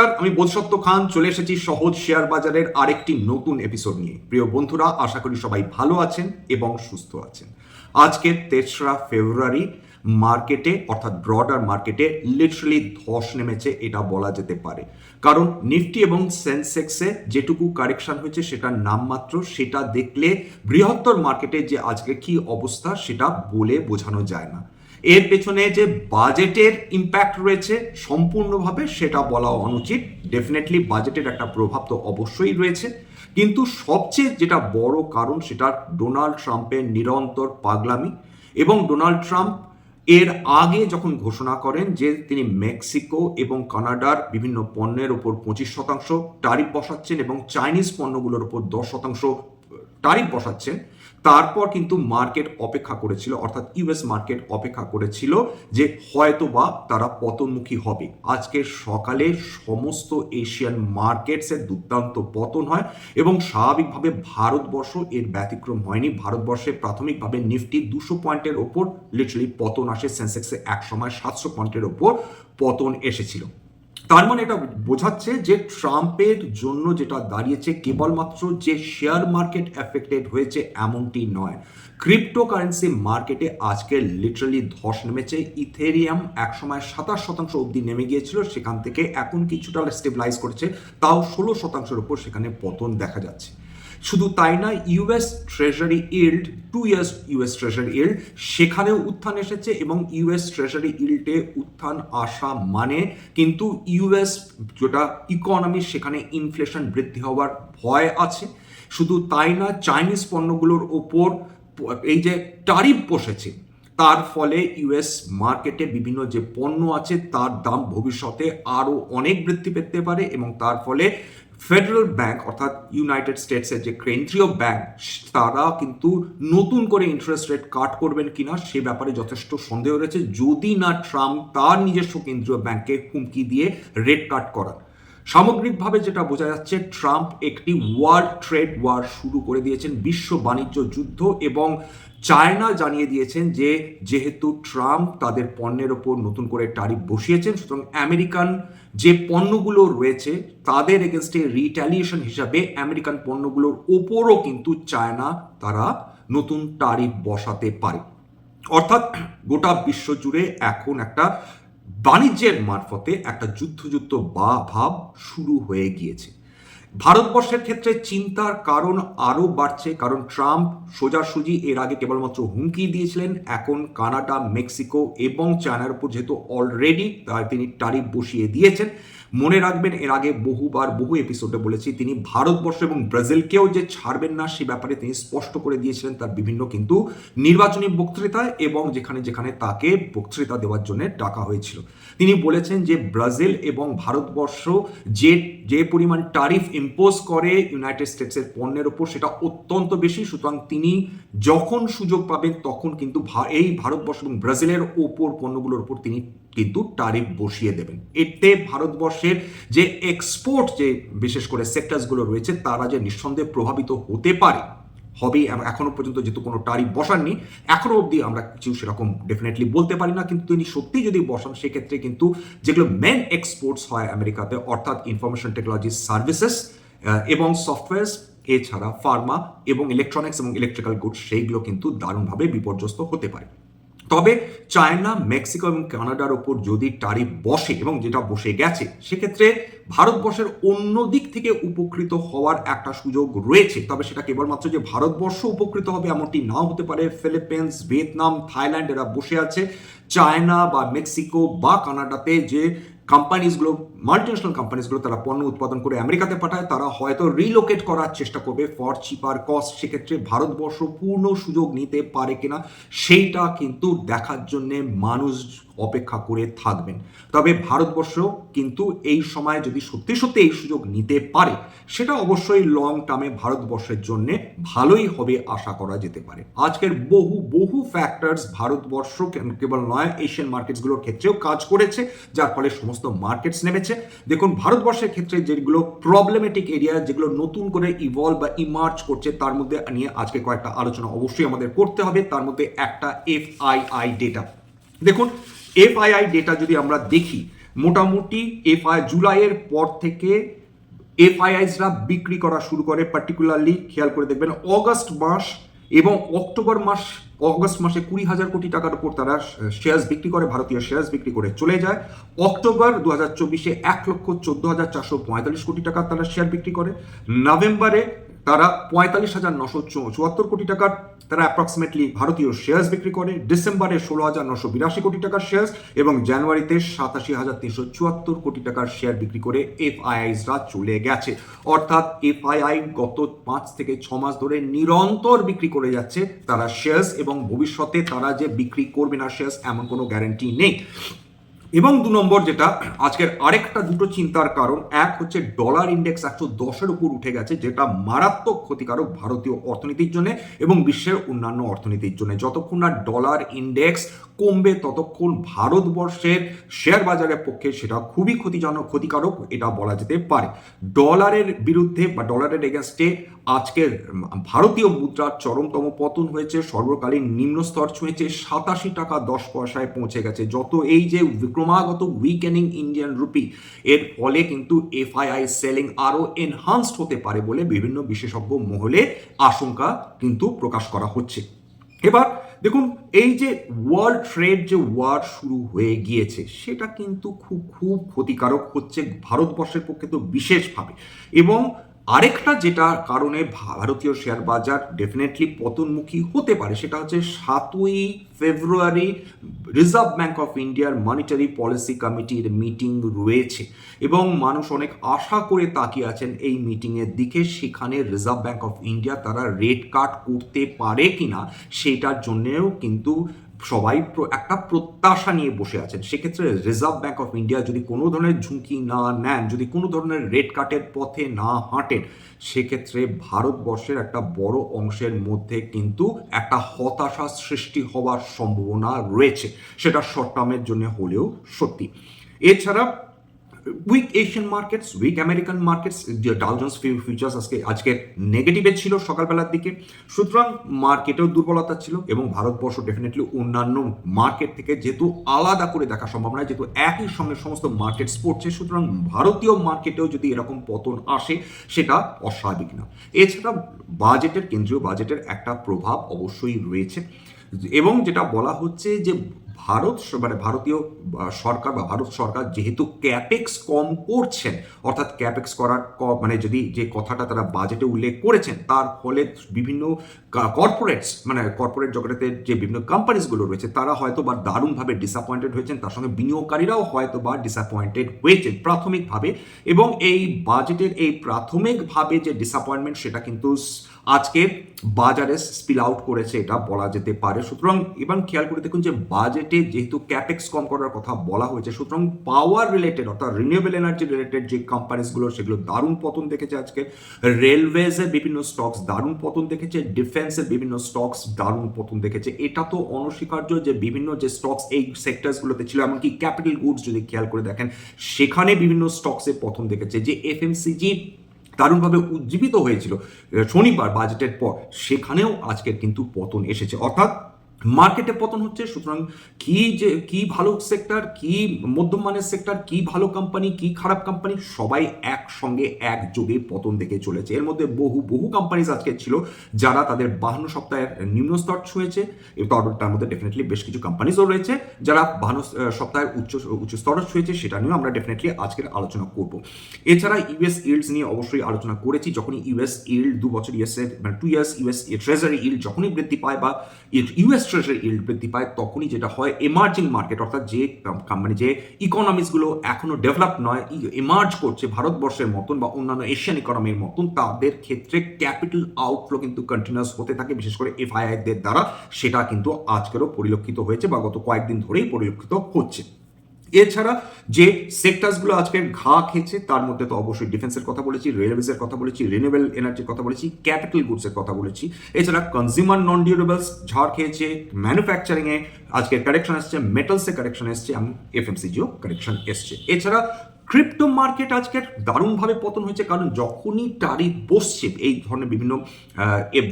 নমস্কার, আমি বোধসত্ত্ব খান, চলে এসেছি সহজ শেয়ার বাজারের আরেকটি নতুন এপিসোড নিয়ে। প্রিয় বন্ধুরা, আশা করি সবাই ভালো আছেন এবং সুস্থ আছেন। আজকের তেসরা ফেব্রুয়ারি, মার্কেটে, অর্থাৎ ব্রডার মার্কেটে লিটারালি ধস নেমেছে, এটা বলা যেতে পারে। কারণ নিফটি এবং সেন্সেক্সে যেটুকু কারেকশন হয়েছে, সেটার নামমাত্র সেটা দেখলে বৃহত্তর মার্কেটে যে আজকে কি অবস্থা, সেটা বলে বোঝানো যায় না। এর পেছনে যে বাজেটের ইম্প্যাক্ট রয়েছে, সম্পূর্ণভাবে সেটা বলা অনুচিত। ডেফিনেটলি বাজেটের একটা প্রভাব তো অবশ্যই রয়েছে। কিন্তু সবচেয়ে যেটা বড় কারণ সেটা ডোনাল্ড ট্রাম্পের নিরন্তর পাগলামি এবং ডোনাল্ড ট্রাম্প এর আগে যখন ঘোষণা করেন যে তিনি মেক্সিকো এবং কানাডার বিভিন্ন পণ্যের উপর পঁচিশ শতাংশ টারিফ বসাচ্ছেন এবং চাইনিজ পণ্যগুলোর উপর দশ শতাংশ টারিফ বসাচ্ছেন তারপর কিন্তু মার্কেট অপেক্ষা করেছিল, অর্থাৎ ইউএস মার্কেট অপেক্ষা করেছিল যে হয়তো বা তারা পতনমুখী হবে। আজকে সকালে সমস্ত এশিয়ান মার্কেটসের দুর্দান্ত পতন হয় এবং স্বাভাবিকভাবে ভারতবর্ষ এর ব্যতিক্রম হয়নি। ভারতবর্ষে প্রাথমিকভাবে নিফটি দুশো পয়েন্টের ওপর লিটারালি পতন আসে সেন্সেক্সে এক সময় সাতশো পয়েন্টের ওপর পতন এসেছিল। তার মানে এটা বোঝাচ্ছে যে ট্রাম্পের জন্য যেটা দাঁড়িয়েছে কেবলমাত্র যে শেয়ার মার্কেট এফেক্টেড হয়েছে এমনটি নয়। ক্রিপ্টো কারেন্সি মার্কেটে আজকে লিটারালি ধস নেমেছে। ইথেরিয়াম একসময় সাতাশ শতাংশ অবধি নেমে গিয়েছিল, সেখান থেকে এখন কিছুটা স্টেবিলাইজ করেছে। তাও ষোলো শতাংশের উপর সেখানে পতন দেখা যাচ্ছে। শুধু তাই না US treasury yield two years US treasury yield সেখানেও উত্থান এসেছে এবং ইউএস ট্রেজারি ইল্ডে উত্থান আসা মানে কিন্তু ইউএস যেটা ইকোনমি সেখানে ইনফ্লেশন বৃদ্ধি হওয়ার ভয় আছে। শুধু তাই না চাইনিজ পণ্যগুলোর ওপর এই যে টারিফ বসেছে, তার ফলে ইউএস মার্কেটে বিভিন্ন যে পণ্য আছে, তার দাম ভবিষ্যতে আরও অনেক বৃদ্ধি পেতে পারে এবং তার ফলে ফেডারেল ব্যাংক অর্থাৎ ইউনাইটেড স্টেটসের যে কেন্দ্রীয় ব্যাংক, তারা কিন্তু নতুন করে ইন্টারেস্ট রেট কাট করবেন কিনা সে ব্যাপারে যথেষ্ট সন্দেহ রয়েছে। যদি না ট্রাম্প, তার নিজস্ব কেন্দ্রীয় ব্যাংকে হুমকি দিয়ে রেট কাট করান। সামগ্রিকভাবে যেটা বোঝা যাচ্ছে, ট্রাম্প একটি ওয়ার্ল্ড ট্রেড ওয়ার শুরু করে দিয়েছেন, বিশ্ব বাণিজ্য যুদ্ধ এবং চায়না জানিয়ে দিয়েছেন যে যেহেতু ট্রাম্প তাদের পণ্যের ওপর নতুন করে টারিফ বসিয়েছেন, সুতরাং আমেরিকান যে পণ্যগুলো রয়েছে, তাদের এগেনস্টে রিট্যালিয়েশন হিসাবে আমেরিকান পণ্যগুলোর ওপরও কিন্তু চায়না তারা নতুন তারিফ বসাতে পারে। অর্থাৎ গোটা বিশ্ব জুড়ে এখন একটা বাণিজ্যের মারফতে একটা যুদ্ধযুদ্ধ বা ভাব শুরু হয়ে গিয়েছে। ভারতবর্ষের ক্ষেত্রে চিন্তার কারণ আরও বাড়ছে, কারণ ট্রাম্প সোজাসুজি এর আগে কেবলমাত্র হুমকি দিয়েছিলেন। এখন কানাডা, মেক্সিকো এবং চায়নার উপর যেহেতু অলরেডি তিনি টারিফ বসিয়ে দিয়েছেন। মনে রাখবেন, এর আগে বহুবার, বহু এপিসোডে বলেছি, তিনি ভারতবর্ষ এবং ব্রাজিলকেও যে ছাড়বেন না সে ব্যাপারে তিনি স্পষ্ট করে দিয়েছিলেন তার বিভিন্ন কিন্তু নির্বাচনী বক্তৃতায় এবং যেখানে যেখানে তাকে বক্তৃতা দেওয়ার জন্য ডাকা হয়েছিল। তিনি বলেছেন যে ব্রাজিল এবং ভারতবর্ষ যে যে পরিমাণ টারিফ ইম্পোজ করে ইউনাইটেড স্টেটসের পণ্যের ওপর সেটা অত্যন্ত বেশি, সুতরাং তিনি যখন সুযোগ পাবেন তখন কিন্তু এই ভারতবর্ষ এবং ব্রাজিলের ওপর পণ্যগুলোর উপর তিনি কিন্তু টারিফ বসিয়ে দেবেন। এতে ভারতবর্ষের যে এক্সপোর্ট যে, বিশেষ করে সেক্টরসগুলো রয়েছে, তারা যে নিঃসন্দেহে প্রভাবিত হতে পারে। হবেই। এখনও পর্যন্ত যেহেতু কোনো টারিফ বসাননি, এখনও অবধি আমরা কিছু সেরকম ডেফিনেটলি বলতে পারি না। কিন্তু তিনি সত্যি যদি বসান, সেক্ষেত্রে কিন্তু যেগুলো মেন এক্সপোর্টস হয় আমেরিকাতে, অর্থাৎ ইনফরমেশন টেকনোলজি সার্ভিসেস এবং সফটওয়্যার্স এছাড়া ফার্মা এবং ইলেকট্রনিক্স এবং ইলেকট্রিক্যাল গুডস সেইগুলো কিন্তু দারুণভাবে বিপর্যস্ত হতে পারে। তবে চায়না, মেক্সিকো এবং কানাডার ওপর যদি টারিফ বসে এবং যেটা বসে গেছে, সেক্ষেত্রে ভারতবর্ষের অন্য দিক থেকে উপকৃত হওয়ার একটা সুযোগ রয়েছে। তবে সেটা কেবলমাত্র যে ভারতবর্ষ উপকৃত হবে এমনটি নাও হতে পারে। ফিলিপিন্স, ভিয়েতনাম, থাইল্যান্ড এরা বসে আছে। চায়না বা মেক্সিকো বা কানাডাতে যে কোম্পানিজগুলো মাল্টিনেশনাল কোম্পানিজগুলো তারা পণ্য উৎপাদন করে আমেরিকাতে পাঠায়, তারা হয়তো রিলোকেট করার চেষ্টা করবে ফর চিপার কস্ট সেক্ষেত্রে ভারতবর্ষ পূর্ণ সুযোগ নিতে পারে কিনা, সেইটা কিন্তু দেখার জন্যে মানুষ অপেক্ষা করে থাকবেন। তবে ভারতবর্ষ কিন্তু এই সময় যদি সত্যি সত্যি এই সুযোগ নিতে পারে, সেটা অবশ্যই লং টার্মে ভারতবর্ষের জন্য ভালোই হবে আশা করা যেতে পারে। আজকের বহু বহু ফ্যাক্টরস ভারতবর্ষ কেবল নয় এশিয়ান মার্কেটসগুলোর ক্ষেত্রেও কাজ করেছে, যার ফলে সমস্ত মার্কেটস নেমেছে। দেখুন, ভারতবর্ষের ক্ষেত্রে যেগুলো প্রবলেমেটিক এরিয়া যেগুলো নতুন করে ইভলভ বা ইমার্জ করছে, তার মধ্যে নিয়ে আজকে কয়েকটা আলোচনা অবশ্যই আমাদের করতে হবে। তার মধ্যে একটা এফ আই আই ডেটা দেখুন এফআইআই ডেটা যদি আমরা দেখি, মোটামুটি এফআই জুলাইয়ের পর থেকে এফআইআইসরা বিক্রি করা শুরু করে পার্টিকুলারলি খেয়াল করে দেখবেন অগস্ট মাস এবং অক্টোবর মাস অগস্ট মাসে কুড়ি হাজার কোটি টাকার উপর তারা শেয়ার্স বিক্রি করে, ভারতীয় শেয়ার্স বিক্রি করে চলে যায়। অক্টোবর দু হাজার চব্বিশে এক লক্ষ চোদ্দ হাজার চারশো পঁয়তাল্লিশ কোটি টাকার তারা শেয়ার বিক্রি করে। নভেম্বরে তারা পঁয়তাল্লিশ হাজার নশো চুয়াত্তর কোটি টাকার, তারা অ্যাপ্রক্সিমেটলি ভারতীয় শেয়ার্স বিক্রি করে। ডিসেম্বরে ষোলো হাজার নশো বিরাশি কোটি টাকার শেয়ার্স এবং জানুয়ারিতে সাতাশি হাজার তিনশো চুয়াত্তর কোটি টাকার শেয়ার বিক্রি করে এফআইআইসরা চলে গেছে। অর্থাৎ এফআইআই গত পাঁচ থেকে ছ মাস ধরে নিরন্তর বিক্রি করে যাচ্ছে তারা শেয়ার্স এবং ভবিষ্যতে তারা যে বিক্রি করবে না শেয়ার্স এমন কোনো গ্যারেন্টি নেই। এবং দু নম্বর যেটা, আজকের আরেকটা দুটো চিন্তার কারণ, এক হচ্ছে ডলার ইন্ডেক্স একশো দশের উপর উঠে গেছে, যেটা মারাত্মক ক্ষতিকারক ভারতীয় অর্থনীতির জন্য এবং বিশ্বের অন্যান্য অর্থনীতির জন্য। যতক্ষণ না ডলার ইন্ডেক্স কমবে, ততক্ষণ ভারতবর্ষের শেয়ার বাজারের পক্ষে সেটা খুবই ক্ষতিজনক, ক্ষতিকারক, এটা বলা যেতে পারে। ডলারের বিরুদ্ধে বা ডলারের এগেনস্টে আজকের ভারতীয় মুদ্রার চরমতম পতন হয়েছে, সর্বকালীন নিম্ন স্তর ছুঁয়েছে, সাতাশি টাকা দশ পয়সায় পৌঁছে গেছে। যত এই যে ক্রমাগত উইকেনিং ইন্ডিয়ান রুপি এর ফলে কিন্তু এফআইআই সেলিং আরও এনহান্সড হতে পারে বলে বিভিন্ন বিশেষজ্ঞ মহলে আশঙ্কা কিন্তু প্রকাশ করা হচ্ছে। এবার দেখুন, এই যে ওয়ার্ল্ড ট্রেড যে ওয়ার শুরু হয়ে গিয়েছে, সেটা কিন্তু খুব খুব ক্ষতিকারক হচ্ছে ভারতবর্ষের পক্ষে তো বিশেষভাবে। এবং আরেকটা যেটা কারণে ভারতীয় শেয়ার বাজার ডেফিনেটলি পতনমুখী হতে পারে, সেটা হচ্ছে সাতই ফেব্রুয়ারি রিজার্ভ ব্যাঙ্ক অফ ইন্ডিয়ার মনিটারি পলিসি কমিটির মিটিং রয়েছে এবং মানুষ অনেক আশা করে তাকিয়ে আছেন এই মিটিংয়ের দিকে, সেখানে রিজার্ভ ব্যাঙ্ক অফ ইন্ডিয়া তারা রেট কাট করতে পারে কিনা, সেটার জন্যেও কিন্তু সবাই একটা প্রত্যাশা নিয়ে বসে আছেন। সেক্ষেত্রে রিজার্ভ ব্যাঙ্ক অফ ইন্ডিয়া যদি কোনো ধরনের ঝুঁকি না নেন, যদি কোনো ধরনের রেড কাটের পথে না হাঁটেন, সেক্ষেত্রে ভারতবর্ষের একটা বড় অংশের মধ্যে কিন্তু একটা হতাশা সৃষ্টি হওয়ার সম্ভাবনা রয়েছে। সেটা শর্ট টার্মের জন্য হলেও সত্যি। এছাড়া weak Asian markets weak American markets Dow Jones futures আজকে আজকে নেগেটিভে ছিল সকালবেলার দিকে। সুতরাং মার্কেটেও দুর্বলতা ছিল এবং ভারতবর্ষ ডেফিনেটলি অন্যান্য মার্কেট থেকে যেহেতু আলাদা করে দেখা সম্ভব নয়, যেহেতু একই সঙ্গে সমস্ত মার্কেটস পড়ছে, সুতরাং ভারতীয় মার্কেটেও যদি এরকম পতন আসে, সেটা অস্বাভাবিক না। এছাড়া বাজেটের কেন্দ্রীয় বাজেটের একটা প্রভাব অবশ্যই রয়েছে। এবং যেটা বলা হচ্ছে যে ভারত মানে ভারতীয় সরকার বা ভারত সরকার যেহেতু ক্যাপেক্স কম করছেন, অর্থাৎ ক্যাপেক্স করার মানে যদি যে কথাটা তারা বাজেটে উল্লেখ করেছেন, তার ফলে বিভিন্ন কর্পোরেটস মানে কর্পোরেট জগতে যে বিভিন্ন কোম্পানিজগুলো রয়েছে, তারা হয়তো বা দারুণভাবে ডিসঅ্যাপয়েন্টেড হয়েছেন, তার সঙ্গে বিনিয়োগকারীরাও হয়তো বা ডিসঅ্যাপয়েন্টেড হয়েছেন প্রাথমিকভাবে এবং এই বাজেটের এই প্রাথমিকভাবে যে ডিসঅ্যাপয়েন্টমেন্ট সেটা কিন্তু আজকে বাজারে স্পিল আউট করেছে এটা বলা যেতে পারে। সুতরাং এবং খেয়াল করে দেখুন যে বাজেটে যেহেতু ক্যাপেক্স কম করার কথা বলা হয়েছে, সুতরাং পাওয়ার রিলেটেড অর্থাৎ রিনিউয়েবল এনার্জি রিলেটেড যে কোম্পানিসগুলো সেগুলো দারুণ পতন দেখেছে আজকে। রেলওয়েজের বিভিন্ন স্টকস দারুণ পতন দেখেছে ডিফেন্সের বিভিন্ন স্টকস দারুণ পতন দেখেছে। এটা তো অনস্বীকার্য যে বিভিন্ন যে স্টকস এই সেক্টরসগুলোতে ছিল, এমনকি ক্যাপিটাল গুডস যদি খেয়াল করে দেখেন, সেখানে বিভিন্ন স্টকসের পতন দেখেছে। যে এফএমসিজি দারুণভাবে উজ্জীবিত হয়েছিল শনিবার বাজেটের পর। সেখানেও আজকের কিন্তু পতন এসেছে। অর্থাৎ মার্কেটে পতন হচ্ছে, সুতরাং কি যে, কি ভালো সেক্টর কি মধ্যম মানের সেক্টর কি ভালো কোম্পানি কি খারাপ কোম্পানি সবাই একসঙ্গে একযোগে পতন দেখে চলেছে। এর মধ্যে বহু বহু কোম্পানিজ আজকে ছিল যারা তাদের বাহান্ন সপ্তাহের নিম্ন স্তর ছুঁয়েছে তার মধ্যে ডেফিনেটলি বেশ কিছু কোম্পানিজও রয়েছে যারা বাহান্ন সপ্তাহের উচ্চ উচ্চ স্তর ছুঁয়েছে, সেটা নিয়েও আমরা ডেফিনেটলি আজকের আলোচনা করব। এছাড়া ইউএস ইল্ডস নিয়ে অবশ্যই আলোচনা করেছি, যখনই ইউএস ইল্ড দু বছর ইউএসের মানে two years US treasury yield যখনই বৃদ্ধি পায় বা ইউএস ট্রেজারি ইল্ড বৃদ্ধি পায় তখনই যেটা হয় এমার্জিং মার্কেট অর্থাৎ যে কোম্পানি যে ইকোনমিক্সগুলো এখনও ডেভেলপ নয় এমার্জ করছে ভারতবর্ষের মতন বা অন্যান্য এশিয়ান ইকোনমির মতন, তাদের ক্ষেত্রে ক্যাপিটাল আউটফ্লো কিন্তু কন্টিনিউস হতে থাকে, বিশেষ করে এফআইআইদের দ্বারা, সেটা কিন্তু আজকেরও পরিলক্ষিত হয়েছে বা গত কয়েকদিন ধরেই পরিলক্ষিত হচ্ছে। এছাড়া যে সেক্টরসগুলো আজকে ঘা খেয়েছে, তার মধ্যে তো অবশ্যই ডিফেন্সের কথা বলেছি রেলওয়েজের কথা বলেছি রিনিউয়েবল এনার্জির কথা বলেছি ক্যাপিটাল গুডসের কথা বলেছি। এছাড়া কনজিউমার নন ডিউরেবলস ঝড় খেয়েছে ম্যানুফ্যাকচারিংয়ে আজকে কারেকশন এসছে মেটালসে কারেকশন এসছে, এবং এফএমসিজিও কারেকশন এসছে। এছাড়া ক্রিপ্টো মার্কেট আজকে দারুণভাবে পতন হয়েছে, কারণ যখনই টারিফ বসছে এই ধরনের বিভিন্ন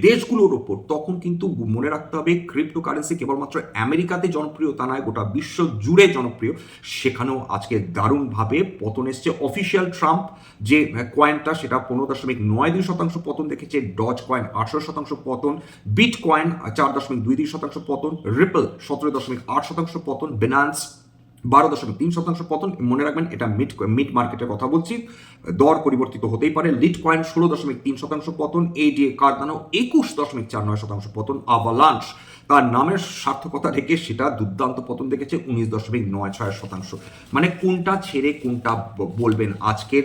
দেশগুলোর ওপর, তখন কিন্তু মনে রাখতে হবে ক্রিপ্টো কারেন্সি কেবলমাত্র আমেরিকাতে জনপ্রিয় তা নয়, গোটা বিশ্ব জুড়ে জনপ্রিয়। সেখানেও আজকে দারুণভাবে পতন এসছে। অফিসিয়াল ট্রাম্প যে কয়েনটা সেটা পনেরো দশমিক নয় দুই শতাংশ পতন দেখেছে ডজ কয়েন আঠারো শতাংশ পতন বিট কয়েন চার দশমিক দুই দুই শতাংশ পতন রিপল সতেরো দশমিক আট শতাংশ পতন বেনান্স বারো দশমিক তিন শতাংশ পতন, মনে রাখবেন এটা মিড মিড মার্কেটের কথা বলছি। দর পরিবর্তিত হতেই পারে লিট কয়েন ষোলো দশমিক তিন শতাংশ পতন এডিএ কার্দানো একুশ দশমিক চার নয় শতাংশ পতন আভালান্স তার নামের সার্থকতা রেখে সেটা দুর্দান্ত পতন দেখেছে, উনিশ দশমিক নয় ছয় শতাংশ। মানে কোনটা ছেড়ে কোনটা বলবেন আজকের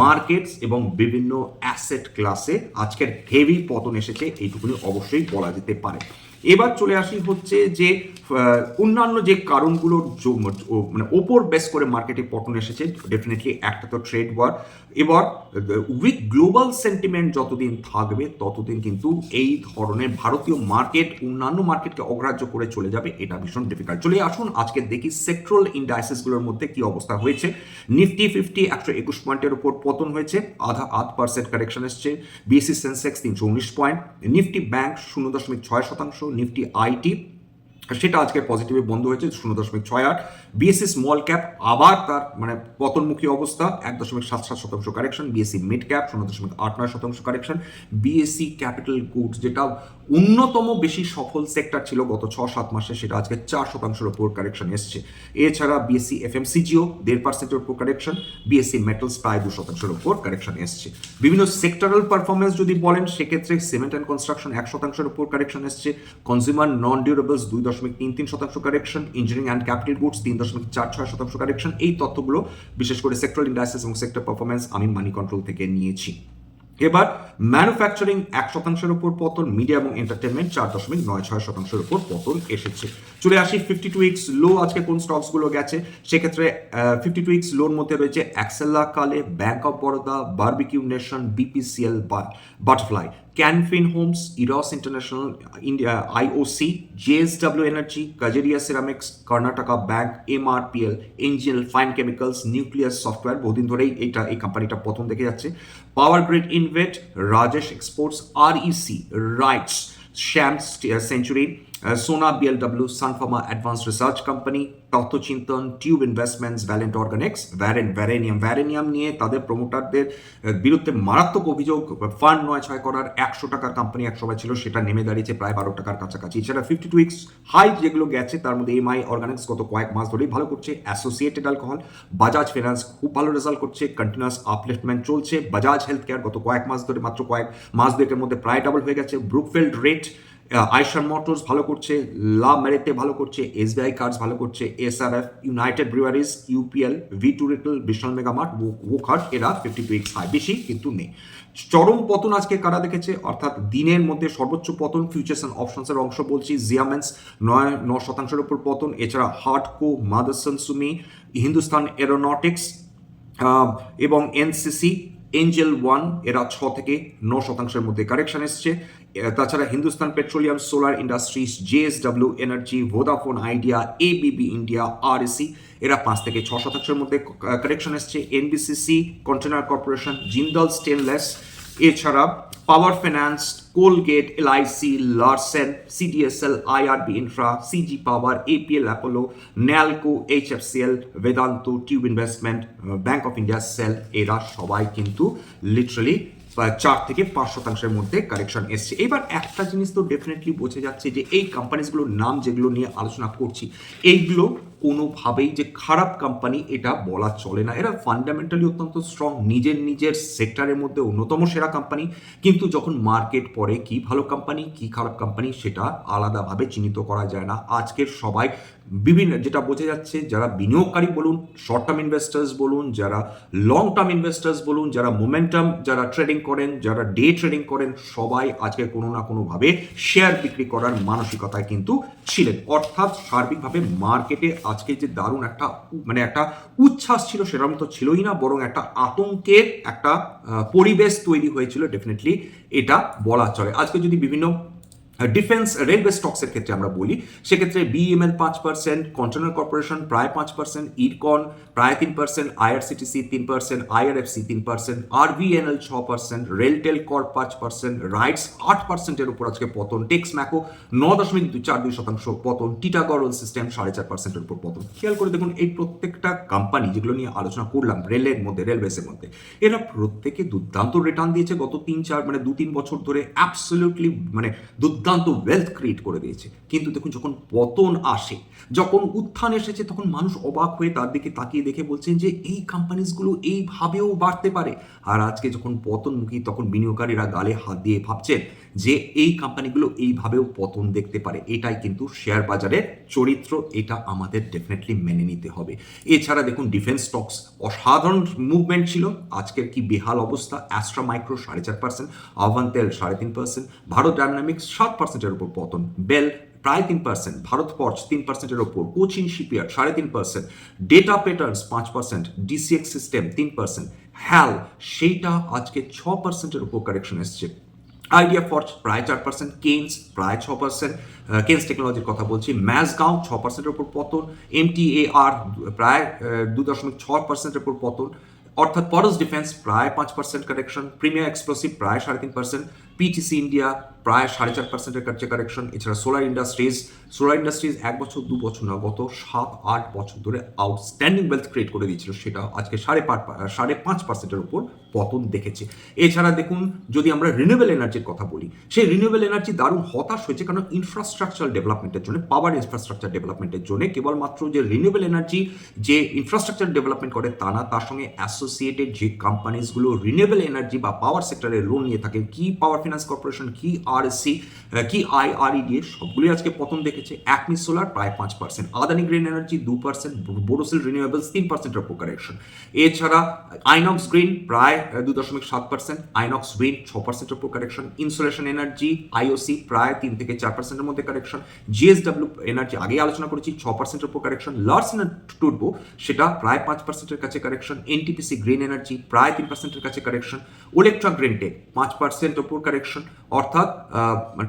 মার্কেটস এবং বিভিন্ন অ্যাসেট ক্লাসে আজকের হেভি পতন এসেছে, এইটুকুনি অবশ্যই বলা যেতে পারে। এবার চলে আসি হচ্ছে যে অন্যান্য যে কারণগুলোর মানে ওপর বেস করে মার্কেটে পতন এসেছে ডেফিনেটলি একটা তো ট্রেড ওয়ার এবার উইক গ্লোবাল সেন্টিমেন্ট যতদিন থাকবে, ততদিন কিন্তু এই ধরনের ভারতীয় মার্কেট অন্যান্য মার্কেটকে অগ্রাহ্য করে চলে যাবে, এটা ভীষণ ডিফিকাল্ট চলে আসুন আজকে দেখি সেক্টরাল ইন্ডাইসেসগুলোর মধ্যে কি অবস্থা হয়েছে। নিফটি ফিফটি একশো একুশ পয়েন্টের উপর পতন হয়েছে, আধা, আধ পার্সেন্ট কারেকশন এসছে বিএসসি সেন্সেক্স তিনশো উনিশ পয়েন্ট নিফটি ব্যাংক শূন্য দশমিক ছয় শতাংশ নিফটি আইটি সেটা আজকে পজিটিভে বন্ধ হয়েছে শূন্য দশমিক ছয় আট। বিএসসি স্মল ক্যাপ আবার তার মানে পতনমুখী অবস্থা, এক দশমিক সাত সাত শতাংশ কারেকশন বিএসসি মিড ক্যাপ শূন্য দশমিক আট নয় শতাংশ কারেকশন বিএসসি ক্যাপিটাল গুডস যেটা অন্যতম বেশি সফল সেক্টর ছিল গত ছ সাত মাসে, সেটা আজকে চার শতাংশের উপর কারেকশন এসছে। এছাড়া বিএসসি এফ এম সিজিও দেড় পার্সেন্টের উপর কারেকশন বিএসসি মেটালস প্রায় দু শতাংশের উপর কারেকশন এসছে। বিভিন্ন সেক্টরাল পারফরমেন্স যদি বলেন, সেক্ষেত্রে সিমেন্ট অ্যান্ড কনস্ট্রাকশন এক শতাংশের উপর কারেকশন এসছে। কনজিউমার নন ডিউরেবলস দুই দশমিক তিন তিন শতাংশ correction engineering and capital goods তিন দশমিক চার ছয় শতাংশ কারেকশন এই তথ্যগুলো বিশেষ করে সেক্টরাল ইন্ডাস্ট্রিজ এবং সেক্টর পারফরমেন্স আমি মানি কন্ট্রোল থেকে নিয়েছি। এবার ম্যানুফ্যাকচারিং এক শতাংশের উপর পতন মিডিয়া এবং এন্টারটেনমেন্ট চার দশমিক নয় ছয় শতাংশের উপর পতন এসেছে। চলে আসি ফিফটি টু উইক্স লো আজকে কোন স্টকসগুলো গেছে? সেক্ষেত্রে ফিফটি টু উইক্স লোর মধ্যে রয়েছে অ্যাক্সেলা কালে bank of Baroda barbeque nation BPCL butterfly Can Fin homes Eros international India IOC JSW energy Kajaria ceramics Karnataka bank MRPL NGL fine chemicals nucleus software বহুদিন ধরেই এইটা, এই কোম্পানিটা প্রথম দেখে যাচ্ছে। Power Grid Invit, Rajesh Exports, REC, Rights, Sham uh, Century, Sona BLW Sun Pharma advance research company তথ্যচিন্তন tube investments Valiant organics ভ্যারেন ভ্যারেনিয়াম ভ্যারেনিয়াম নিয়ে তাদের প্রমোটারদের বিরুদ্ধে মারাত্মক অভিযোগ ফান্ড নয় ছয় করার একশো টাকার কোম্পানি এক সময় ছিল, সেটা নেমে দাঁড়িয়েছে প্রায় বারো টাকার কাছাকাছি। এছাড়া ফিফটি টু উইক্স হাই যেগুলো গেছে, তার মধ্যে এমআই অর্গানিক্স গত কয়েক মাস ধরেই ভালো করছে। অ্যাসোসিয়েটেড অ্যালকোহল বাজাজ ফিনান্স খুব ভালো রেজাল্ট করছে। কন্টিনিউয়াস আপলিফটমেন্ট চলছে। বাজাজ হেলথ কেয়ার গত কয়েক মাস ধরে, মাত্র কয়েক মাস দুয়েকের মধ্যে প্রায় ডাবল হয়ে গেছে। ব্রুকফিল্ড রেট আইসার মোটরস ভালো করছে লা মেরেতে ভালো করছে এসবিআই কার্ডস ভালো করছে SRF united breweries UPL V two retail Vishal mega mart Wockhardt এরা ফিফটি টু উইক্স হাই বেশি কিন্তু নেই। চরম পতন আজকে কারা দেখেছে? অর্থাৎ দিনের মধ্যে সর্বোচ্চ পতন ফিউচার্স অ্যান্ড অপশনসের অংশ বলছি জিয়ামেন্স নয় ন শতাংশের উপর পতন, এছাড়া হার্টকো মাদারসন সুমি হিন্দুস্তান এরোনটিক্স এবং এনসিসি এঞ্জেল ওয়ান এরা ছ থেকে ন শতাংশের মধ্যে কারেকশন এসছে। তাছাড়া Hindustan petroleum solar industries JSW energy Vodafone Idea ABB India RAC এরা পাঁচ থেকে ছ শতাংশের মধ্যে কারেকশন এসছে। NBCC container corporation Jindal stainless এছাড়া power finance Colgate, LIC, Larsen, CDSL, IRB infra, CG power, APL, Apollo, NALCO, HFCL, Vedanta, tube investment bank of India, SAIL, এরা সবাই কিন্তু লিটারালি চার থেকে পাঁচ শতাংশের মধ্যে কারেকশন এসছে। এবার একটা জিনিস তো ডেফিনেটলি বোঝা যাচ্ছে যে এই কোম্পানিজগুলোর নাম যেগুলো নিয়ে আলোচনা করছি, এইগুলো কোনোভাবেই যে খারাপ কোম্পানি এটা বলা চলে না। এরা ফান্ডামেন্টালি অত্যন্ত স্ট্রং নিজের নিজের সেক্টরের মধ্যে অন্যতম সেরা কোম্পানি কিন্তু যখন মার্কেট পড়ে, কি ভালো কোম্পানি কি খারাপ কোম্পানি সেটা আলাদাভাবে চিহ্নিত করা যায় না। আজকের সবাই বিভিন্ন, যেটা বোঝা যাচ্ছে, যারা বিনিয়োগকারী বলুন শর্ট টার্ম ইনভেস্টার্স বলুন, যারা লং টার্ম ইনভেস্টার্স বলুন, যারা মোমেন্টাম যারা ট্রেডিং করেন, যারা ডে ট্রেডিং করেন, সবাই আজকে কোনো না কোনোভাবে শেয়ার বিক্রি করার মানসিকতায় কিন্তু ছিলেন। অর্থাৎ সার্বিকভাবে মার্কেটে আজকে যে দারুণ একটা মানে একটা উচ্ছ্বাস ছিল, সেরকম তো ছিলই না, বরং একটা আতঙ্কের একটা পরিবেশ তৈরি হয়েছিল ডেফিনেটলি এটা বলা চলে। আজকে যদি বিভিন্ন ডিফেন্স রেলওয়ে স্টকসের ক্ষেত্রে আমরা বলি, সেক্ষেত্রে বিএমএল পাঁচ পার্সেন্ট কন্টেনার কর্পোরেশন প্রায় পাঁচ পার্সেন্ট ইরকন প্রায় তিন পার্সেন্ট আইআরসিটিসি তিন পার্সেন্ট আইআরএফসি তিন পার্সেন্ট আরভিএনএল ছ পার্সেন্ট রেলটেল কর পাঁচ পার্সেন্ট রাইটস আট পার্সেন্টের উপর আজকে পতন টেক্স ম্যাকো ন দশমিক দুই চার দুই শতাংশ পতন টিটাগড় সিস্টেম সাড়ে চার পার্সেন্টের উপর পতন। খেয়াল করে দেখুন, এই প্রত্যেকটা কোম্পানি যেগুলো নিয়ে আলোচনা করলাম, রেলের মধ্যে রেলওয়েসের মধ্যে, এরা প্রত্যেকে দুর্দান্ত রিটার্ন দিয়েছে গত তিন চার মানে দু তিন বছর ধরে অ্যাবসলিউটলি মানে দুর্দান্ত ওয়েলথ ক্রিয়েট করে দিয়েছে। কিন্তু দেখুন, যখন পতন আসে, যখন উত্থান এসেছে, তখন মানুষ অবাক হয়ে তার দিকে তাকিয়ে দেখে বলছেন যে, এই কোম্পানিজগুলো এইভাবেও বাড়তে পারে? আর আজকে যখন পতনমুখী তখন বিনিয়োগকারীরা গালে হাত দিয়ে ভাবছেন যে এই কোম্পানিগুলো এইভাবেও পতন দেখতে পারে, এটাই কিন্তু শেয়ার বাজারের চরিত্র, এটা আমাদের ডেফিনেটলি মেনে নিতে হবে। এছাড়া দেখুন ডিফেন্স স্টকস অসাধারণ মুভমেন্ট ছিল। আজকের কি বেহাল অবস্থা? অ্যাস্ট্রা মাইক্রো সাড়ে চার পার্সেন্ট আহ্বান তেল সাড়ে তিন পার্সেন্ট ভারত ডায়নামিক্স সাত পার্সেন্টের উপর পতন বেল প্রায় তিন পার্সেন্ট ভারত পর্চ তিন পার্সেন্টের ওপর কোচিন শিপইয়ার্ড সাড়ে তিন পার্সেন্ট ডেটা প্যাটার্নস পাঁচ পার্সেন্ট ডিসিএক্স সিস্টেম তিন পার্সেন্ট হ্যাল সেইটা আজকে ছ পার্সেন্টের উপর কারেকশন এসছে। আইডিয়া ফর্চ প্রায় চার পার্সেন্ট কেন্স প্রায় ছ পার্সেন্ট কেন্স টেকনোলজির কথা বলছি ম্যাসগাঁও ছ পার্সেন্টের উপর পতন এমটিএআর প্রায় দু দশমিক ছ পার্সেন্টের উপর পতন, অর্থাৎ পরস ডিফেন্স প্রায় পাঁচ পার্সেন্ট কারেকশন প্রিমিয়ার এক্সপ্লোসিভ প্রায় সাড়ে তিন পার্সেন্ট পিটিসি ইন্ডিয়া প্রায় সাড়ে চার পার্সেন্টের কাছে কারেকশন এছাড়া সোলার ইন্ডাস্ট্রিজ সোলার ইন্ডাস্ট্রিজ এক বছর, দু বছর না, গত সাত, আট বছর ধরে আউটস্ট্যান্ডিং ওয়েলথ ক্রিয়েট করে দিয়েছিল। সেটা আজকে সাড়ে পাঁচ সাড়ে পাঁচ পার্সেন্টের উপর পতন দেখেছে। এছাড়া দেখুন, যদি আমরা রিনিউয়েবল এনার্জির কথা বলি, সেই রিনিউয়েবল এনার্জি দারুণ হতাশ হয়েছে কারণ ইনফ্রাস্ট্রাকচার ডেভেলপমেন্টের জন্য পাওয়ার ইনফ্রাস্ট্রাকচার ডেভেলপমেন্টের জন্য, কেবলমাত্র যে রিনিউয়েবল এনার্জি যে ইনফ্রাস্ট্রাকচার ডেভেলপমেন্ট করে তা না, তার সঙ্গে অ্যাসোসিয়েটেড যে কোম্পানিজগুলো রিনিউয়েবল এনার্জি বা পাওয়ার সেক্টরে লোন নিয়ে থাকে, কি পাওয়ার ফিনান্স কর্পোরেশন কি আরএসসি কি আইআরইডিএ সবগুলোই আজকে পতন দেখেছে। অ্যাকমি সোলার প্রায় পাঁচ পার্সেন্ট আদানি গ্রিন এনার্জি দু পার্সেন্ট বোরোসিল রিনিউয়েবলস তিন পার্সেন্টের উপর কারেকশন এছাড়া আইনক্স গ্রিন প্রায় দু দশমিক সাত পার্সেন্ট আইনক্স উইন্ড ছ পার্সেন্টের উপর কারেকশন ইনসুলেশন এনার্জি আইওসি প্রায় তিন থেকে চার পার্সেন্টের মধ্যে কারেকশন জিএসডব্লিউ এনার্জি আগেই আলোচনা করেছি ছ পার্সেন্টের উপর কারেকশন লার্সন টুরবো সেটা প্রায় পাঁচ পার্সেন্টের কাছে কারেকশন এনটিপিসি গ্রিন এনার্জি প্রায় তিন পার্সেন্টের কাছে কারেকশন ওলেকট্রা গ্রিন টেক পাঁচ পার্সেন্ট উপর কারেকশন অর্থাৎ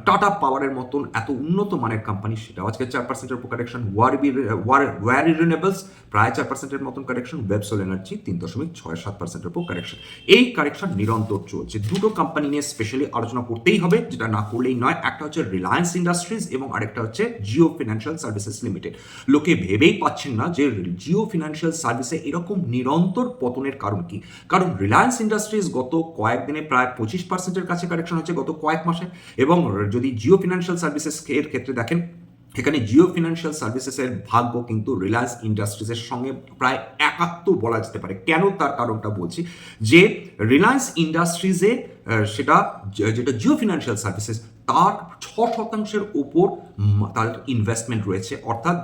টাটা পাওয়ারের মতন এত উন্নত মানের কোম্পানি সেটা। আজকে চার পার্সেন্টের উপর কারেকশন ওয়ারি রিনেবলস প্রায় চার পার্সেন্টের মতন কারেকশন ওয়েবসোল এনার্জি তিন দশমিক ছয় সাত পার্সেন্টের উপর কারেকশন এই কারেকশন নিরন্তর চলছে। দুটো কোম্পানি নিয়ে স্পেশালি আলোচনা করতেই হবে, যেটা না করলেই নয়। একটা হচ্ছে রিলায়েন্স ইন্ডাস্ট্রিজ এবং আরেকটা হচ্ছে জিও ফিনান্সিয়াল সার্ভিসেস লিমিটেড লোকে ভেবেই পাচ্ছেন না যে জিও ফিনান্সিয়াল সার্ভিসে এরকম নিরন্তর পতনের কারণ কি? কারণ রিলায়েন্স ইন্ডাস্ট্রিজ গত কয়েকদিনে প্রায় পঁচিশ পার্সেন্টের কাছে কারেকশন হচ্ছে গত কয়েক মাসে এবং যদি জিও ফিনান্সিয়াল সার্ভিসেস এর ক্ষেত্রে দেখেন, এখানে জিও ফিনান্সিয়াল সার্ভিসেসের ভাগ্য কিন্তু রিলায়েন্স ইন্ডাস্ট্রিজের সঙ্গে প্রায় একাত্তর বলা যেতে পারে। কেন তার কারণটা বলছি? যে রিলায়েন্স ইন্ডাস্ট্রিজে সেটা যেটা জিও ফিনান্সিয়াল সার্ভিসেস তার ছ শতাংশের ওপর তার ইনভেস্টমেন্ট রয়েছে। অর্থাৎ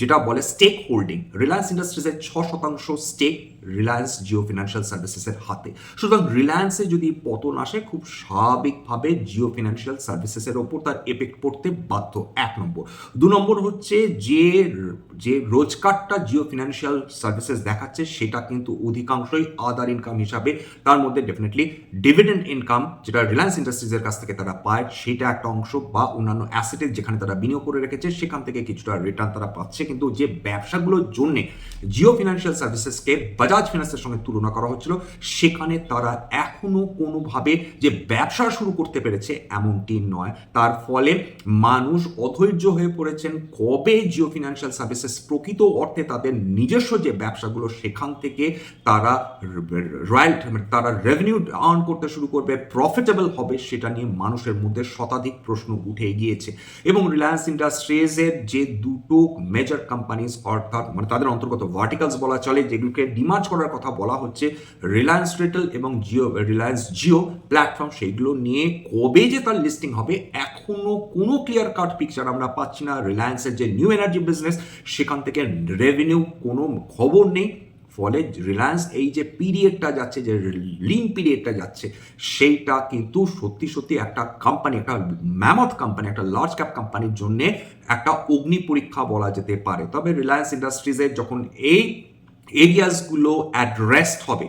যেটা বলে স্টেক হোল্ডিং রিলায়েন্স ইন্ডাস্ট্রিজের ছ শতাংশ স্টেক রিলায়েন্স জিও ফিনান্সিয়াল সার্ভিসেসের হাতে। সুতরাং রিলায়েন্সে যদি পতন আসে, খুব স্বাভাবিকভাবে জিও ফিনান্সিয়াল সার্ভিসেসের ওপর তার এফেক্ট পড়তে বাধ্য। এক নম্বর। দু নম্বর হচ্ছে যে যে রোজগারটা জিও ফিনান্সিয়াল সার্ভিসেস দেখাচ্ছে, সেটা কিন্তু অধিকাংশই আদার ইনকাম হিসাবে, তার মধ্যে ডেফিনেটলি ডিভিডেন্ড ইনকাম যেটা রিলায়েন্স ইন্ডাস্ট্রিজের কাছ থেকে তারা পায়, সেটা একটা অংশ বা অন্যান্য অ্যাসেটের যেখানে তারা বিনিয়োগ করে রেখেছে, সেখান থেকে কিছুটা রিটার্ন তারা পাচ্ছে। কিন্তু যে ব্যবসাগুলোর জন্যে জিও ফিনান্সিয়াল সার্ভিসেসকে বাজাজ ফিনান্সের সঙ্গে তুলনা করা হচ্ছিল, সেখানে তারা এখনও কোনোভাবে যে ব্যবসা শুরু করতে পেরেছে এমনটি নয়। তার ফলে মানুষ অধৈর্য হয়ে পড়েছেন। কবে জিও ফিনান্সিয়াল সার্ভিসেস প্রকৃত অর্থে তাদের নিজস্ব যে ব্যবসাগুলো, সেখান থেকে তারা রয়্যালটি তারা রেভিনিউ আর্ন করতে শুরু করবে প্রফিটেবল হবে, সেটা নিয়ে মানুষের মধ্যে শতাধিক প্রশ্ন উঠে গিয়েছে। এবং রিলায়েন্স ইন্ডাস্ট্রিজের যে দুটো মেজর কোম্পানিজ অর্থাৎ মানে তাদের অন্তর্গত ভার্টিকালস বলা চলে, যেগুলোকে ডিমার্জ করার কথা বলা হচ্ছে রিলায়েন্স রিটেল এবং জিও রিলায়েন্স জিও প্ল্যাটফর্ম সেইগুলো নিয়ে কবে যে তার লিস্টিং হবে, এখনও কোনো ক্লিয়ার কাট পিকচার আমরা পাচ্ছি না। রিলায়েন্সের যে নিউ এনার্জি বিজনেস সেখান থেকে রেভিনিউ কোনো খবর নেই। ফলে রিলায়েন্স এই যে পিরিয়ডটা যাচ্ছে, যে লিন পিরিয়ডটা যাচ্ছে, সেইটা কিন্তু সত্যি সত্যি একটা কোম্পানি একটা ম্যামথ কোম্পানি একটা লার্জ ক্যাপ কোম্পানির জন্য একটা অগ্নি পরীক্ষা বলা যেতে পারে। তবে রিলায়েন্স ইন্ডাস্ট্রিজের যখন এই এরিয়াসগুলো অ্যাড্রেসড হবে,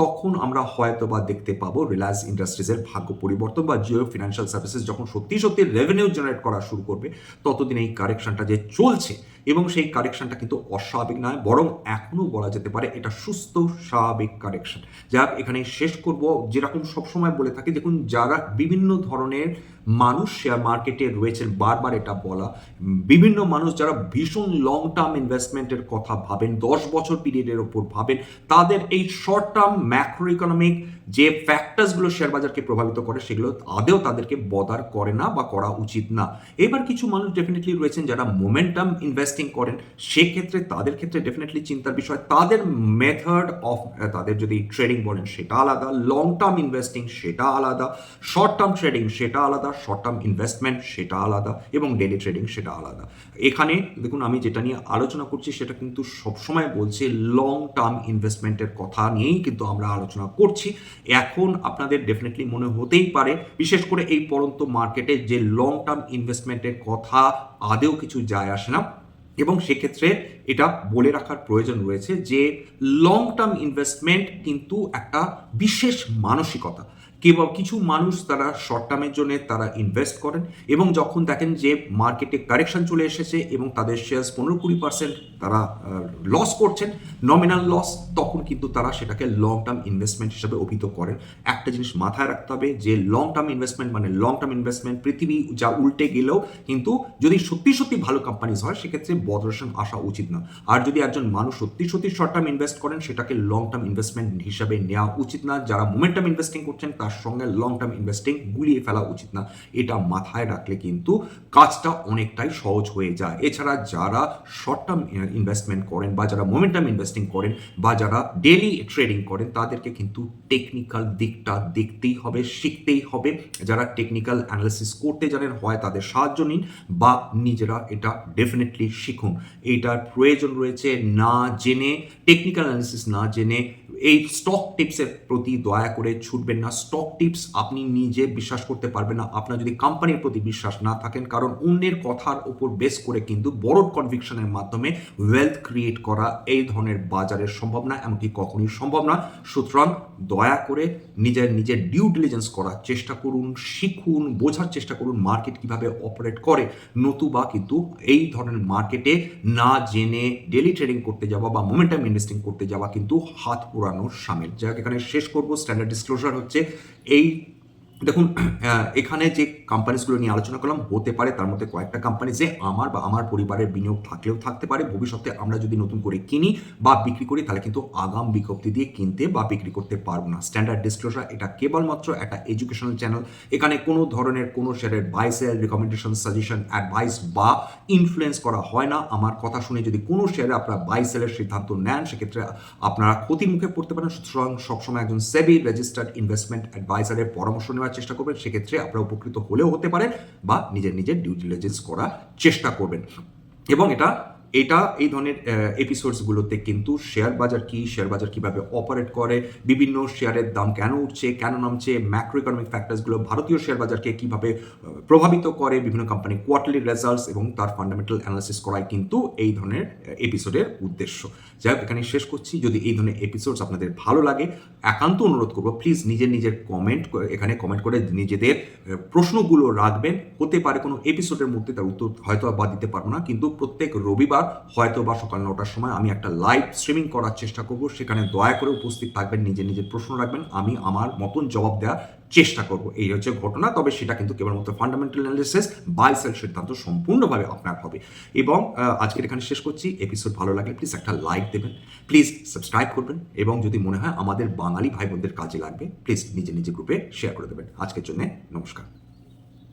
তখন আমরা হয়তো বা দেখতে পাবো রিলায়েন্স ইন্ডাস্ট্রিজের ভাগ্য পরিবর্তন বা জিও ফিনান্সিয়াল সার্ভিসেস যখন সত্যি সত্যি রেভিনিউ জেনারেট করা শুরু করবে, ততদিন এই কারেকশনটা যে চলছে এবং সেই কারেকশনটা কিন্তু অস্বাভাবিক নয়, বরং এখনও বলা যেতে পারে এটা সুস্থ, স্বাভাবিক কারেকশন যা এখানে শেষ করব। যেরকম সবসময় বলে থাকি, দেখুন, যারা বিভিন্ন ধরনের মানুষ শেয়ার মার্কেটে রয়েছেন, বারবার এটা বলা। বিভিন্ন মানুষ যারা ভীষণ লং টার্ম ইনভেস্টমেন্টের কথা ভাবেন, দশ বছর পিরিয়ডের ওপর ভাবেন, তাদের এই শর্ট টার্ম ম্যাক্রো ইকোনমিক যে ফ্যাক্টরসগুলো শেয়ার বাজারকে প্রভাবিত করে, সেগুলো আদেও তাদেরকে বদার করে না বা করা উচিত না। এবার কিছু মানুষ ডেফিনেটলি রয়েছেন যারা মোমেন্টাম ইনভেস্টিং করেন, সেক্ষেত্রে, তাদের ক্ষেত্রে ডেফিনেটলি চিন্তার বিষয়। তাদের মেথড অফ তাদের যদি ট্রেডিং বলেন, সেটা আলাদা। লং টার্ম ইনভেস্টিং সেটা আলাদা। শর্ট টার্ম ট্রেডিং সেটা আলাদা। শর্ট টার্ম ইনভেস্টমেন্ট সেটা আলাদা এবং ডেলি ট্রেডিং সেটা আলাদা। এখানে দেখুন, আমি যেটা নিয়ে আলোচনা করছি সেটা কিন্তু সবসময় বলছে লং টার্ম ইনভেস্টমেন্টের কথা নিয়েই কিন্তু আমরা আলোচনা করছি। এখন আপনাদের ডেফিনেটলি মনে হতেই পারে, বিশেষ করে এই পরন্ত মার্কেটে যে লং টার্ম ইনভেস্টমেন্টের কথা আদেও কিছু যায় আসে না এবং সেক্ষেত্রে এটা বলে রাখার প্রয়োজন রয়েছে যে লং টার্ম ইনভেস্টমেন্ট কিন্তু একটা বিশেষ মানসিকতা। কেবল কিছু মানুষ তারা শর্ট টার্মের জন্য তারা ইনভেস্ট করেন এবং যখন দেখেন যে মার্কেটে কারেকশন চলে এসেছে এবং তাদের শেয়ার্স পনেরো কুড়ি পার্সেন্ট তারা লস করছেন নমিনাল লস তখন কিন্তু তারা সেটাকে লং টার্ম ইনভেস্টমেন্ট হিসাবে অভিহিত করেন। একটা জিনিস মাথায় রাখতে হবে যে লং টার্ম ইনভেস্টমেন্ট মানে লং টার্ম ইনভেস্টমেন্ট পৃথিবী যা উল্টে গেলেও কিন্তু যদি সত্যি সত্যি ভালো কোম্পানিজ হয়, সেক্ষেত্রে বদরেশন আসা উচিত না। আর যদি একজন মানুষ সত্যি সত্যি শর্ট টার্ম ইনভেস্ট করেন, সেটাকে লং টার্ম ইনভেস্টমেন্ট হিসাবে নেওয়া উচিত না। যারা মোমেন্টাম ইনভেস্টিং করছেন, তার সঙ্গে লং টার্ম ইনভেস্টিং গুলিয়ে ফেলা উচিত না। এটা মাথায় রাখলে কিন্তু কাজটা অনেকটাই সহজ হয়ে যায়। এছাড়া যারা শর্ট টার্ম ইনভেস্টমেন্ট করেন বা যারা মোমেন্টাম ইনভেস্টিং করেন বা যারা ডেলি ট্রেডিং করেন, তাদেরকে কিন্তু টেকনিক্যাল দিকটা দেখতেই হবে, শিখতেই হবে। যারা টেকনিক্যাল অ্যানালিসিস করতে জানেন, হয় তাদের সাহায্য নিন বা নিজেরা এটা ডেফিনেটলি শিখুন। এইটার প্রয়োজন রয়েছে না জেনে টেকনিক্যাল অ্যানালিসিস না জেনে। এই স্টক টিপসের প্রতি দয়া করে ছুটবেন না। স্টক টিপস আপনি নিজে বিশ্বাস করতে পারবেন না। আপনার যদি কোম্পানির প্রতি বিশ্বাস না থাকেন, কারণ অন্যের কথার উপর বেস করে কিন্তু বড় কনভিকশনের মাধ্যমে ওয়েলথ ক্রিয়েট করা এই ধরনের বাজারের সম্ভব না, এমনকি কখনই সম্ভব না। সুতরাং দয়া করে নিজের নিজের ডিউ ডিলিজেন্স করার চেষ্টা করুন, শিখুন, বোঝার চেষ্টা করুন মার্কেট কীভাবে অপারেট করে। নতুবা কিন্তু এই ধরনের মার্কেটে না জেনে ডেলি ট্রেডিং করতে যাওয়া বা মোমেন্টাম ইনভেস্টিং করতে যাওয়া কিন্তু হাত পোড়ানোর সামিল। যাক, এখানে শেষ করব। স্ট্যান্ডার্ড ডিসক্লোজার হচ্ছে এই দেখুন এখানে যে কোম্পানিজগুলো নিয়ে আলোচনা করলাম, হতে পারে তার মধ্যে কয়েকটা কোম্পানি যে আমার বা আমার পরিবারের বিনিয়োগ থাকলেও থাকতে পারে। ভবিষ্যতে আমরা যদি নতুন করে কিনি বা বিক্রি করি, তাহলে কিন্তু আগাম বিজ্ঞপ্তি দিয়ে কিনতে বা বিক্রি করতে পারব না। স্ট্যান্ডার্ড ডিসক্লোজার এটা কেবলমাত্র একটা এডুকেশনাল চ্যানেল এখানে কোনো ধরনের কোনো শেয়ারের buy sell recommendation suggestion advice বা ইনফ্লুয়েন্স করা হয় না। আমার কথা শুনে যদি কোনো শেয়ারে আপনারা বাই সেলের সিদ্ধান্ত নেন, সেক্ষেত্রে আপনারা ক্ষতির মুখে পড়তে পারেন। সুতরাং সবসময় একজন সেবি রেজিস্টার্ড ইনভেস্টমেন্ট অ্যাডভাইসারের পরামর্শ নেওয়ার চেষ্টা করবেন, সেক্ষেত্রে আপনারা উপকৃত হলেও হতে পারেন বা নিজের নিজের ডিউ ডিলিজেন্স করার চেষ্টা করবেন। এবং এটা এটা এই ধরনের এপিসোডসগুলোতে কিন্তু শেয়ার বাজার কি শেয়ার বাজার কীভাবে অপারেট করে, বিভিন্ন শেয়ারের দাম কেন উঠছে, কেন নামছে ম্যাক্রো ইকোনমিক ফ্যাক্টরসগুলো ভারতীয় শেয়ার বাজারকে কীভাবে প্রভাবিত করে, বিভিন্ন কোম্পানি কোয়ার্টারলি রেজাল্টস এবং তার ফান্ডামেন্টাল অ্যানালিসিস করাই কিন্তু এই ধরনের এপিসোডের উদ্দেশ্য। যাই হোক এখানে শেষ করছি। যদি এই ধরনের এপিসোডস আপনাদের ভালো লাগে, একান্ত অনুরোধ করব প্লিজ নিজের নিজের কমেন্ট এখানে কমেন্ট করে নিজেদের প্রশ্নগুলো রাখবেন। হতে পারে কোনো এপিসোডের মধ্যে তার উত্তর হয়তো বা দিতে পারব না, কিন্তু প্রত্যেক রবিবার হয়তো বা সকাল নটার সময় আমি একটা লাইভ স্ট্রিমিং করার চেষ্টা করব, সেখানে দয়া করে উপস্থিত থাকবেন নিজের নিজের প্রশ্ন রাখবেন, আমি আমার মতন জবাব দেওয়ার চেষ্টা করব। এই হচ্ছে ঘটনা, তবে সেটা কিন্তু কেবলমাত্র ফান্ডামেন্টাল অ্যানালিসিস বাই সেল সিদ্ধান্ত সম্পূর্ণভাবে আপনার হবে। এবং আজকের এখানে শেষ করছি। এপিসোড ভালো লাগলে প্লিজ একটা লাইক দেবেন প্লিজ সাবস্ক্রাইব করবেন, এবং যদি মনে হয় আমাদের বাঙালি ভাই বোনদের কাজে লাগবে প্লিজ নিজে নিজে গ্রুপে শেয়ার করে দেবেন। আজকের জন্য নমস্কার।